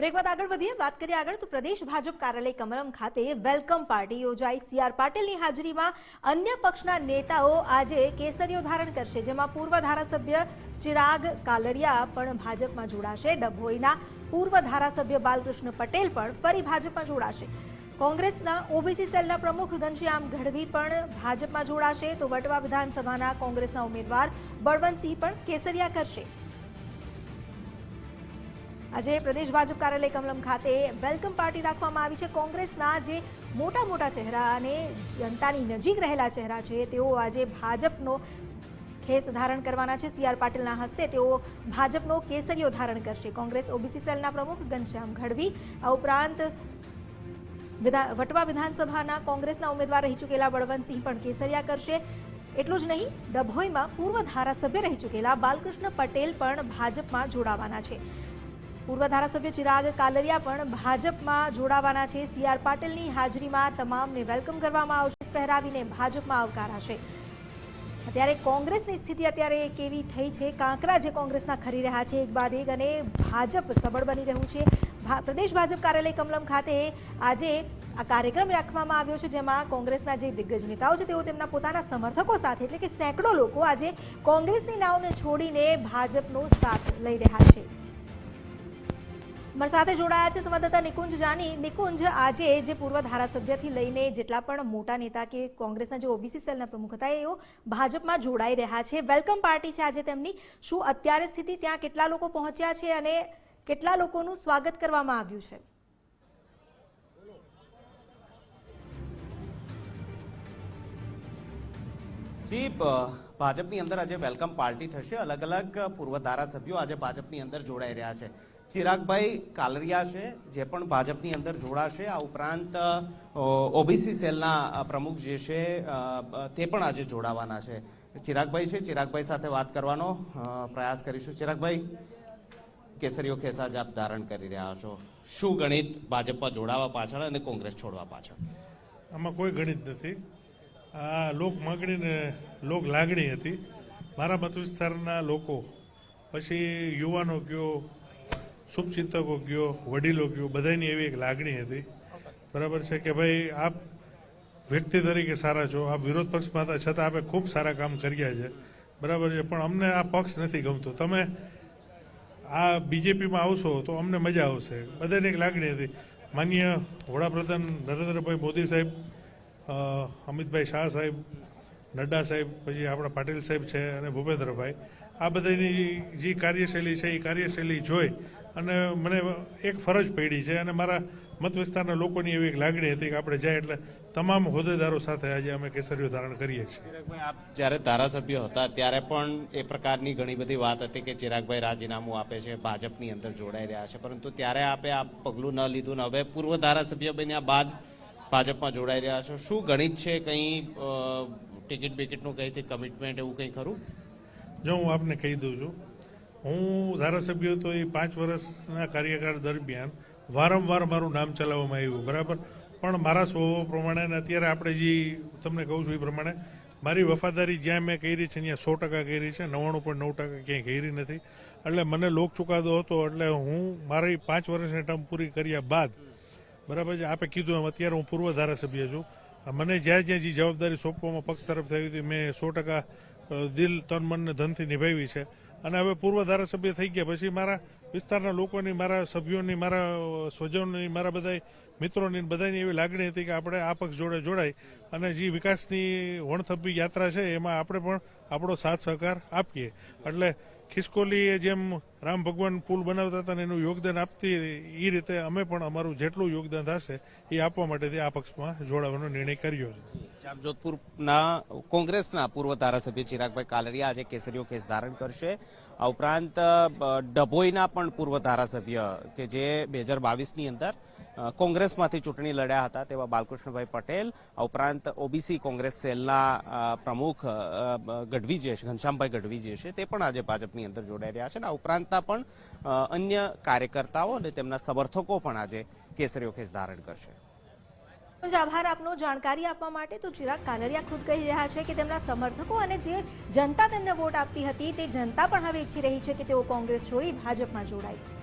Break બાદ આગળ વધીએ. વાત કરીએ આગળ તો પ્રદેશ ભાજપ કાર્યાલય કમલમ ખાતે વેલકમ પાર્ટી યોજાઈ. સીઆર પાટીલની હાજરીમાં અન્ય પક્ષના નેતાઓ આજે કેસરીઓ ધારણ કરશે, જેમાં પૂર્વ ધારાસભ્ય ચિરાગ કાલરિયા પણ ભાજપમાં જોડાશે. ડભોઈના પૂર્વ ધારાસભ્ય બાલકૃષ્ણ પટેલ પણ ફરી ભાજપમાં જોડાશે. કોંગ્રેસના ઓબીસી સેલના પ્રમુખ ઘનશ્યામ ગઢવી પણ ભાજપમાં જોડાશે. તો વટવા વિધાનસભાના કોંગ્રેસના ઉમેદવાર બળવંતસિંહ પણ કેસરિયા કરશે. આજે પ્રદેશ ભાજપ કાર્યાલય કમલમ ખાતે વેલકમ પાર્ટી રાખવામાં આવી છે. કોંગ્રેસના જે મોટા મોટા ચહેરા અને જનતાની નજીક રહેલા ચહેરા છે, તેઓ આજે ભાજપનો ખેસ ધારણ કરવાના છે. સીઆર પાટીલના હસ્તે તેઓ ભાજપનો કેસરીઓ ધારણ કરશે. કોંગ્રેસ ઓબીસી સેલના પ્રમુખ ઘનશ્યામ ગઢવી આ ઉપરાંત વટવા વિધાનસભાના કોંગ્રેસના ઉમેદવાર રહી ચૂકેલા બળવંતસિંહ પણ કેસરિયા કરશે. એટલું જ નહીં, ડભોઈમાં પૂર્વ ધારાસભ્ય રહી ચૂકેલા બાલકૃષ્ણ પટેલ પણ ભાજપમાં જોડાવાના છે. પૂર્વ ધારાસભ્ય ચિરાગ કાલરિયા પણ ભાજપમાં જોડાવાના છે. સીઆર પાટીલની હાજરીમાં તમામને વેલકમ કરવામાં આવશે. પહેરાવીને ભાજપમાં આવકારાશે અત્યારે કોંગ્રેસની સ્થિતિ અત્યારે કેવી થઈ છે? કાંકરા જે કોંગ્રેસના ખરી રહ્યા છે, એક બાદ એક અને ભાજપ સબળ બની રહ્યું છે. પ્રદેશ ભાજપ કાર્યાલય કમલમ ખાતે આજે આ કાર્યક્રમ રાખવામાં આવ્યો છે, જેમાં કોંગ્રેસના જે દિગ્ગજ નેતાઓ છે, તેઓ તેમના પોતાના સમર્થકો સાથે એટલે કે સેંકડો લોકો આજે કોંગ્રેસની નાવને છોડીને ભાજપનો સાથ લઈ રહ્યા છે. અમારી સાથે જોડાયા છે સંવાદદાતા નિકુંજ જાની. નિકુંજ, આજે જે પૂર્વ ધારાસભ્યથી લઈને જેટલા પણ મોટા નેતા કે કોંગ્રેસના જે ઓબીસી સેલના પ્રમુખ હતા, એઓ ભાજપમાં જોડાઈ રહ્યા છે. વેલકમ પાર્ટી છે આજે તેમની. શું અત્યારે સ્થિતિ ત્યાં કેટલા લોકો પહોંચ્યા છે અને કેટલા લોકોનું સ્વાગત કરવામાં આવ્યું છે? જી ભાજપની અંદર આજે વેલકમ પાર્ટી થશે. અલગ અલગ પૂર્વ ધારાસભ્યો આજે ભાજપની અંદર જોડાઈ રહ્યા છે. ચિરાગભાઈ કાલરિયા છે, જે પણ ભાજપની અંદર જોડાશે. આ ઉપરાંત ઓબીસી સેલના પ્રમુખ જે છે તે પણ આજે જોડાવાના છે. ચિરાગભાઈ છે, ચિરાગભાઈ સાથે વાત કરવાનો પ્રયાસ કરીશું. ચિરાગભાઈ, કેસરીઓ ખેસાજ આપ ધારણ કરી રહ્યા છો. શું ગણિત ભાજપમાં જોડાવા પાછળ અને કોંગ્રેસ છોડવા પાછળ? આમાં કોઈ ગણિત નથી. આ લોક માગણીને લોક લાગણી હતી. મારા મત વિસ્તારના લોકો, પછી યુવાનો કયો શુભચિંતકો કયો, વડીલો કયો, બધાની એવી એક લાગણી હતી. બરાબર છે કે ભાઈ, આપ વ્યક્તિ તરીકે સારા છો, આપ વિરોધ પક્ષમાં હતા છતાં આપે ખૂબ સારા કામ કર્યા છે. બરાબર છે, પણ અમને આ પક્ષ નથી ગમતો. તમે આ બીજેપીમાં આવશો તો અમને મજા આવશે. બધાની એક લાગણી હતી. માન્ય વડાપ્રધાન નરેન્દ્રભાઈ મોદી સાહેબ અમિતભાઈ શાહ સાહેબ, નડ્ડા સાહેબ, પછી આપણા પાટીલ સાહેબ છે અને ભૂપેન્દ્રભાઈ. આ બધાની જે કાર્યશૈલી છે, એ કાર્યશૈલી જોઈ અને મને એક ફરજ પડી છે અને મારા મત વિસ્તારના લોકોની એવી એક લાગણી હતી કે આપણે જાય એટલે તમામ હોદ્દેદારો સાથે આજે અમે કેસરીઓ ધારણ કરીએ છીએ. આપ જ્યારે ધારાસભ્ય હતા ત્યારે પણ એ પ્રકારની ઘણી બધી વાત હતી કે ચિરાગભાઈ રાજીનામું આપે છે ભાજપની અંદર જોડાઈ રહ્યા છે પરંતુ ત્યારે આપે આ પગલું ન લીધું ને હવે પૂર્વ ધારાસભ્ય બન્યા બાદ ભાજપમાં જોડાઈ રહ્યા છો. શું ગણિત છે? કંઈ ટિકિટ બિકિટનું કંઈથી કમિટમેન્ટ એવું કંઈ ખરું? જો હું આપને કહી દઉં છું હું ધારાસભ્ય હતો એ પાંચ વર્ષના કાર્યકાળ દરમિયાન વારંવાર મારું નામ ચલાવવામાં આવ્યું, બરાબર? પણ મારા સ્વભાવ પ્રમાણે અને અત્યારે આપણે જે તમને કહું છું એ પ્રમાણે, મારી વફાદારી જ્યાં મેં કરી છે ત્યાં સો ટકા કરી છે, નવ્વાણું પોઈન્ટ નવ ટકા ક્યાંય કરી નથી. એટલે મને લોક ચુકાદો હતો, એટલે હું મારી પાંચ વર્ષની ટર્મ પૂરી કર્યા બાદ, બરાબર છે, આપે કીધું એમ, અત્યારે હું પૂર્વ ધારાસભ્ય છું. મને જ્યાં જ્યાં જે જવાબદારી સોંપવામાં પક્ષ તરફ થઈ હતી, મેં સો ટકા દિલ, તન મનને ધનથી નિભાવી છે. અને હવે પૂર્વ ધારાસભ્ય થઈ ગયા. પછી મારા વિસ્તારના લોકોની, મારા સભ્યોની, મારા સ્વજનોની, મારા બધા મિત્રોની બધાની એવી લાગણી હતી કે આપણે આ પક્ષ જોડે જોડાય. અને જે વિકાસની વણથપ્પી યાત્રા છે, એમાં આપણે પણ આપણો સાથ સહકાર આપીએ. એટલે ખિસકોલીએ જેમ રામ ભગવાન પુલ બનાવતા હતા એનું યોગદાન આપતી એ રીતે અમે પણ અમારું જેટલું યોગદાન થશે એ આપવા માટે આ પક્ષમાં જોડાવાનો નિર્ણય કર્યો છે. જોધપુરના કોંગ્રેસના પૂર્વ ધારાસભ્ય ચિરાગભાઈ કાલરિયા આજે કેસરીઓ કેસ ધારણ કરશે. આ ઉપરાંત ડભોઈના પણ પૂર્વ ધારાસભ્ય કે જે બે હજાર બાવીસની અંદર કોંગ્રેસમાંથી ચૂંટણી લડ્યા હતા તેવા બાલકૃષ્ણભાઈ પટેલ, આ ઉપરાંત ઓબીસી કોંગ્રેસ સેલના પ્રમુખ ગઢવી જે છે ઘનશ્યામભાઈ ગઢવી જે છે તે પણ આજે ભાજપની અંદર જોડાઈ રહ્યા છે અને આ ઉપરાંતના પણ અન્ય કાર્યકર્તાઓ અને તેમના સમર્થકો પણ આજે કેસરીઓ કેસ ધારણ કરશે. આભાર આપનો જાણકારી આપવા માટે. તો ચિરાગ કાનરિયા ખુદ કહી રહ્યા છે કે તેમના સમર્થકો અને જે જનતા તેમને વોટ આપતી હતી તે જનતા પણ હવે ઈચ્છી રહી છે કે તેઓ કોંગ્રેસ છોડી ભાજપમાં જોડાય.